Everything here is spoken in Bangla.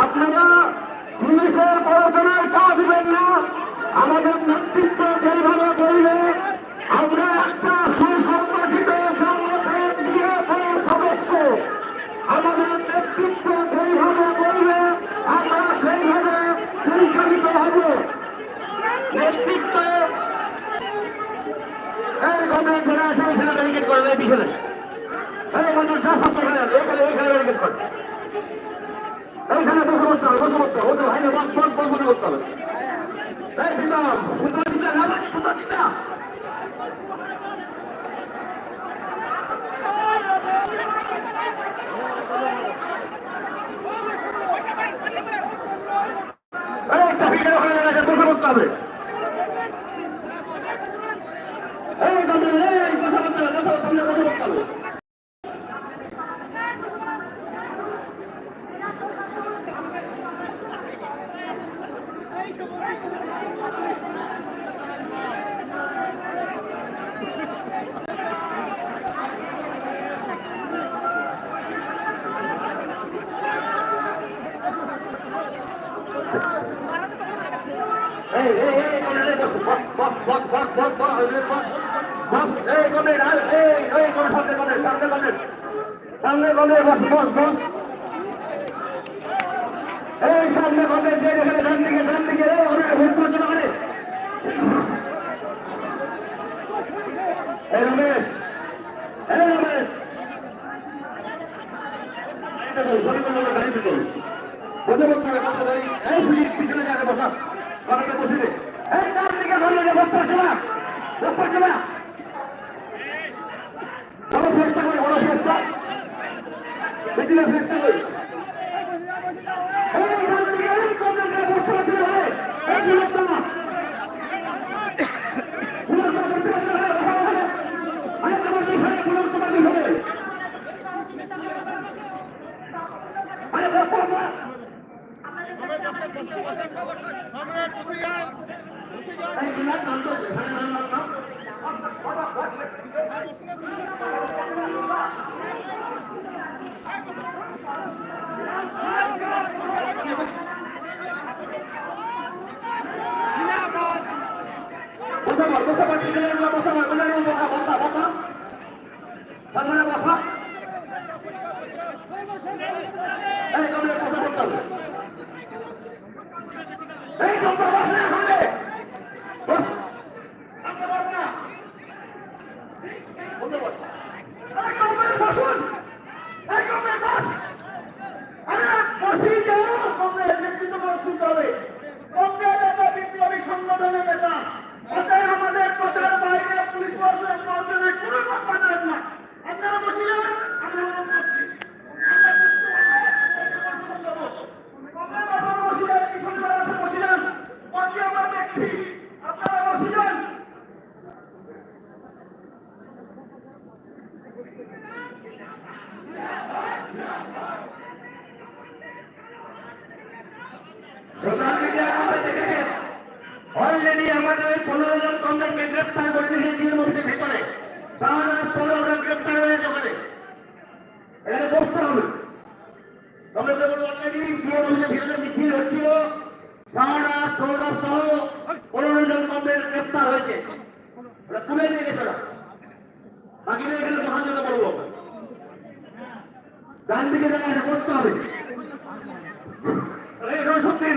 আপনারা পুলিশের প্ররোচনায় পা দিবেন না। আমাদের নেতৃত্ব যেইভাবে বলবে আমরা একটা সুসংগঠিত সংগঠন বিএফের নেতৃত্ব বলবে আমরা সেইভাবে পরিচালিত হব। নেতৃত্ব এই গভর্নমেন্ট যারা আছে এইখানে বসে করতে হবে, বসে এই চিন্তা চিন্তা অফিসের ওখানে এলাকা কথা বলতে হবে Thank you. সামনে গমের বস বস বস এই সামনে গমের যে যেখানে ডান দিকে ডান দিকে অনেক ভোট রচনা করে এই রমেশ এই রমেশ গাড়িতে চল গাড়িতে চল বোঝা বলতে হবে এই পিছনে জায়গায় বসা কথাটা বসে দে এই তার দিকে ধরলে রে বপ্পা চলা বপ্পা চলা বড় ফেরটা করি বড় ফেরটা বেশি ফেরটা করি। কথা বল কথা বল কথা বল কথা বল কথা বল অলরেডি আমাদের পনেরো জন কমরেডকে গ্রেপ্তার করে দিয়েছে তৃণমূলের ভিতরে। তাহলে ষোলো জন গ্রেপ্তার হয়েছে ওখানে এখানে। বসতে হবে। তোমরা দেখুন অলরেডি নিয়ে করতে হবে। এই রসুদ্দিন